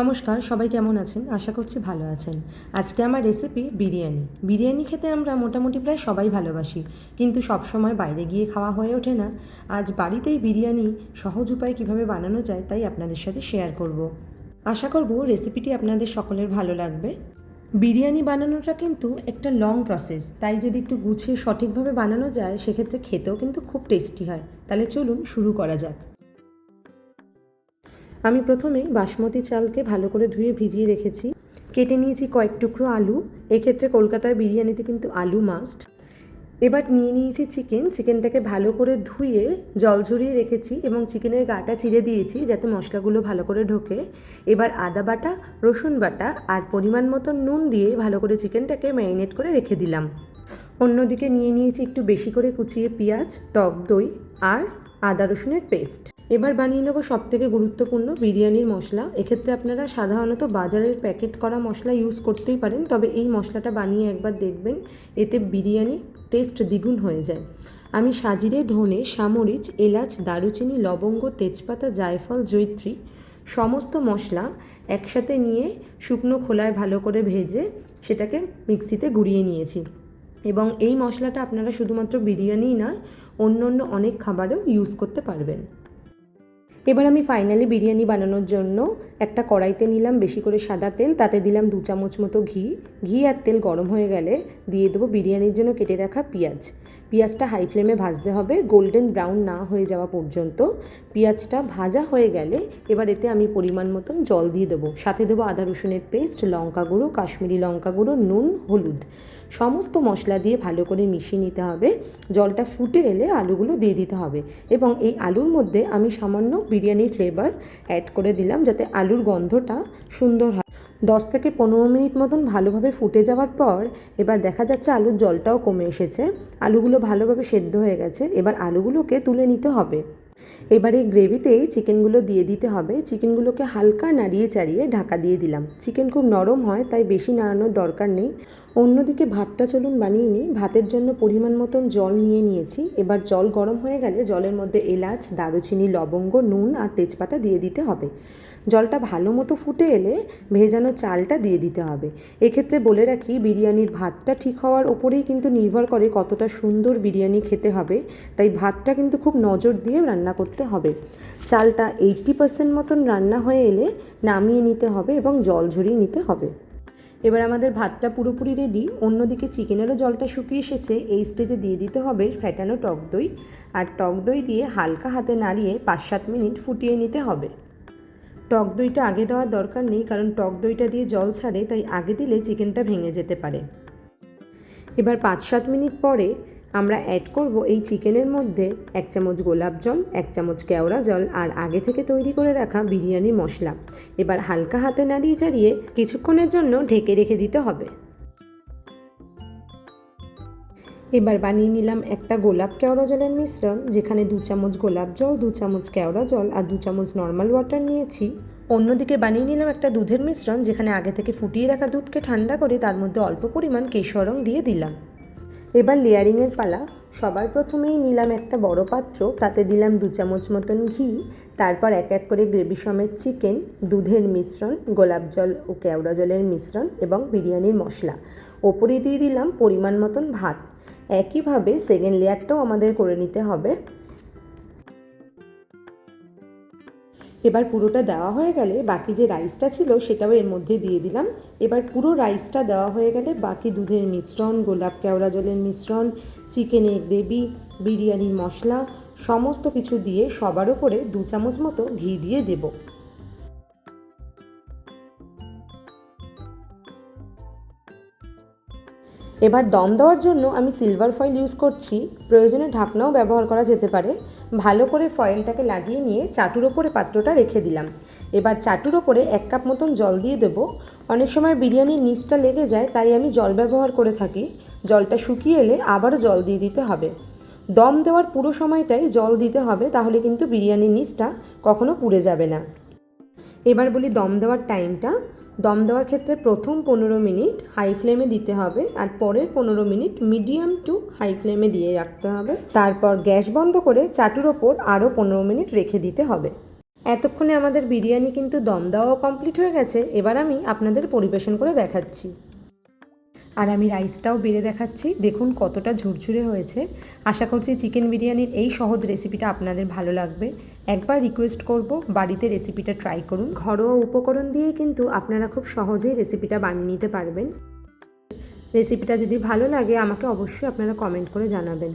নমস্কার, সবাই কেমন আছেন? আশা করছি ভালো আছেন। আজকে আমার রেসিপি বিরিয়ানি। বিরিয়ানি খেতে আমরা মোটামুটি প্রায় সবাই ভালোবাসি, কিন্তু সবসময় বাইরে গিয়ে খাওয়া হয়ে ওঠে না। আজ বাড়িতেই বিরিয়ানি সহজ উপায়ে কীভাবে বানানো যায় তাই আপনাদের সাথে শেয়ার করব। আশা করব রেসিপিটি আপনাদের সকলের ভালো লাগবে। বিরিয়ানি বানানোটা কিন্তু একটা লং প্রসেস তাই যদি একটু গুছিয়ে সঠিকভাবে বানানো যায়, সেক্ষেত্রে খেতেও কিন্তু খুব টেস্টি হয়। তাহলে চলুন শুরু করা যাক। আমি প্রথমে বাসমতি চালকে ভালো করে ধুয়ে ভিজিয়ে রেখেছি। কেটে নিয়েছি কয়েক টুকরো আলু। এক্ষেত্রে কলকাতার বিরিয়ানিতে কিন্তু আলু মাস্ট এবার নিয়ে নিয়েছি চিকেন চিকেনটাকে ভালো করে ধুয়ে জল ঝরিয়ে রেখেছি এবং চিকেনের গাটা চিড়ে দিয়েছি যাতে মশলাগুলো ভালো করে ঢোকে। এবার আদা বাটা, রসুন বাটা আর পরিমাণ মতো নুন দিয়ে ভালো করে চিকেনটাকে ম্যারিনেট করে রেখে দিলাম। অন্যদিকে নিয়ে নিয়েছি একটু বেশি করে কুচিয়ে পেঁয়াজ, টক দই আর আদা রসুনের পেস্ট এবার বানিয়ে নেব সব থেকে গুরুত্বপূর্ণ বিরিয়ানির মশলা। এক্ষেত্রে আপনারা সাধারণত বাজারের প্যাকেট করা মশলা ইউজ করতেই পারেন, তবে এই মশলাটা বানিয়ে একবার দেখবেন, এতে বিরিয়ানি টেস্ট দ্বিগুণ হয়ে যায়। আমি সাজিরে ধনে সামরিচ এলাচ, দারুচিনি, লবঙ্গ, তেজপাতা, জায়ফল জৈত্রী সমস্ত মশলা একসাথে নিয়ে শুকনো খোলায় ভালো করে ভেজে সেটাকে মিক্সিতে গুঁড়িয়ে নিয়েছি। এবং এই মশলাটা আপনারা শুধুমাত্র বিরিয়ানিই নয় অন্য অন্য অনেক খাবারেও ইউজ করতে পারবেন। এবার আমি ফাইনালি বিরিয়ানি বানানোর জন্য একটা কড়াইতে নিলাম বেশি করে সাদা তেল, তাতে দিলাম দু চামচ মতো ঘি। ঘি আর তেল গরম হয়ে গেলে দিয়ে দেবো বিরিয়ানির জন্য কেটে রাখা পেঁয়াজ। পেঁয়াজটা হাই ফ্লেমে ভাজতে হবে গোল্ডেন ব্রাউন না হয়ে যাওয়া পর্যন্ত। পেঁয়াজটা ভাজা হয়ে গেলে এবার এতে আমি পরিমাণ মতন জল দিয়ে দেবো। সাথে দেবো আদা রসুনের পেস্ট লঙ্কা গুঁড়ো, কাশ্মীরি লঙ্কা গুঁড়ো, নুন, হলুদ। সমস্ত মশলা দিয়ে ভালো করে মিশিয়ে নিতে হবে। জলটা ফুটে এলে আলুগুলো দিয়ে দিতে হবে। এবং এই আলুর মধ্যে আমি সামান্য বিরিয়ানির ফ্লেভার অ্যাড করে দিলাম যাতে আলুর গন্ধটা সুন্দর হয়। দশ থেকে পনেরো মিনিট মতন ভালোভাবে ফুটে যাওয়ার পর এবার দেখা যাচ্ছে আলুর জলটাও কমে এসেছে। আলুগুলো ভালোভাবে সেদ্ধ হয়ে গেছে। এবার আলুগুলোকে তুলে নিতে হবে। এবার এই গ্রেভিতেই চিকেনগুলো দিয়ে দিতে হবে। চিকেনগুলোকে হালকা নাড়িয়ে চাড়িয়ে ঢাকা দিয়ে দিলাম। চিকেন খুব নরম হয়, তাই বেশি নাড়ানোর দরকার নেই। অন্যদিকে ভাতটা চলুন বানিয়ে নিই। ভাতের জন্য পরিমাণ মতন জল নিয়ে নিয়েছি। এবার জল গরম হয়ে গেলে জলের মধ্যে এলাচ, দারুচিনি, লবঙ্গ, নুন আর তেজপাতা দিয়ে দিতে হবে। জলটা ভালো মতো ফুটে এলে ভেজানো চালটা দিয়ে দিতে হবে। এক্ষেত্রে বলে রাখি, বিরিয়ানির ভাতটা ঠিক হওয়ার ওপরেই কিন্তু নির্ভর করে কতটা সুন্দর বিরিয়ানি খেতে হবে। তাই ভাতটা কিন্তু খুব নজর দিয়ে রান্না করতে হবে। চালটা এইট্টি পার্সেন্ট মতন রান্না হয়ে এলে নামিয়ে নিতে হবে এবং জল ঝরিয়ে নিতে হবে। এবার আমাদের ভাতটা পুরোপুরি রেডি অন্যদিকে চিকেনেরও জলটা শুকিয়ে এসেছে। এই স্টেজে দিয়ে দিতে হবে ফ্যাটানো টক দই। আর টক দই দিয়ে হালকা হাতে নাড়িয়ে পাঁচ সাত মিনিট ফুটিয়ে নিতে হবে। টক দইটা আগে দেওয়ার দরকার নেই, কারণ টক দইটা দিয়ে জল ছাড়ে, তাই আগে দিলে চিকেনটা ভেঙে যেতে পারে। এবার পাঁচ সাত মিনিট পরে আমরা অ্যাড করব এই চিকেনের মধ্যে এক চামচ গোলাপ জল, এক চামচ কেওড়া জল, আর আগে থেকে তৈরি করে রাখা বিরিয়ানি মশলা। এবার হালকা হাতে নাড়িয়ে চাড়িয়ে কিছুক্ষণের জন্য ঢেকে রেখে দিতে হবে। এবার বানিয়ে নিলাম একটা গোলাপ কেওড়া জলের মিশ্রণ, যেখানে দু চামচ গোলাপ জল, দু চামচ কেওড়া জল আর দু চামচ নর্মাল ওয়াটার নিয়েছি। অন্যদিকে বানিয়ে নিলাম একটা দুধের মিশ্রণ, যেখানে আগে থেকে ফুটিয়ে রাখা দুধকে ঠান্ডা করে তার মধ্যে অল্প পরিমাণ কেশর রং দিয়ে দিলাম। এবার লেয়ারিংয়ের পালা। সবার প্রথমেই নিলাম একটা বড় পাত্র, তাতে দিলাম দু চামচ মতন ঘি, তারপর এক এক করে গ্রেভি সমেত চিকেন দুধের মিশ্রণ, গোলাপ জল ও কেওড়া জলের মিশ্রণ এবং বিরিয়ানির মশলা। ওপরে দিয়ে দিলাম পরিমাণ মতন ভাত। একইভাবে সেকেন্ড লেয়ারটাও আমাদের করে নিতে হবে। এবার পুরোটা দেওয়া হয়ে গেলে বাকি যে রাইসটা ছিল সেটাও এর মধ্যে দিয়ে দিলাম। এবার পুরো রাইসটা দেওয়া হয়ে গেলে বাকি দুধের মিশ্রণ, গোলাপ কেওড়া জলের মিশ্রণ চিকেনের গ্রেভি বিরিয়ানির মশলা, সমস্ত কিছু দিয়ে সবার ওপরে দু চামচ মতো ঘি দিয়ে দেবো। এবার দম দেওয়ার জন্য আমি সিলভার ফয়েল ইউজ করছি। প্রয়োজনে ঢাকনাও ব্যবহার করা যেতে পারে। ভালো করে ফয়েলটাকে লাগিয়ে নিয়ে চাটুর ওপরে পাত্রটা রেখে দিলাম। এবার চাটুর ওপরে এক কাপ মতন জল দিয়ে দেবো। অনেক সময় বিরিয়ানির নিচটা লেগে যায়, তাই আমি জল ব্যবহার করে থাকি। জলটা শুকিয়ে এলে আবারও জল দিয়ে দিতে হবে। দম দেওয়ার পুরো সময়টাই জল দিতে হবে, তাহলে কিন্তু বিরিয়ানির নিচটা কখনো পুড়ে যাবে না। এবার বলি দম দেওয়ার টাইমটা দম দেওয়ার ক্ষেত্রে প্রথম পনেরো মিনিট হাই ফ্লেমে দিতে হবে আর পরের পনেরো মিনিট মিডিয়াম টু হাই ফ্লেমে দিয়ে রাখতে হবে। তারপর গ্যাস বন্ধ করে চাটুর ওপর আরও পনেরো মিনিট রেখে দিতে হবে। এতক্ষণে আমাদের বিরিয়ানি কিন্তু দম দেওয়াও কমপ্লিট হয়ে গেছে। এবার আমি আপনাদের পরিবেশন করে দেখাচ্ছি। আর আমি রাইসটাও বেড়ে দেখাচ্ছি। দেখুন কতটা ঝুরঝুরে হয়েছে। আশা করছি চিকেন বিরিয়ানির এই সহজ রেসিপিটা আপনাদের ভালো লাগবে। একবার রিকোয়েস্ট করব, বাড়িতে রেসিপিটা ট্রাই করুন। ঘরোয়া উপকরণ দিয়ে কিন্তু আপনারা খুব সহজেই রেসিপিটা বানিয়ে নিতে পারবেন। রেসিপিটা যদি ভালো লাগে, আমাকে অবশ্যই আপনারা কমেন্ট করে জানাবেন।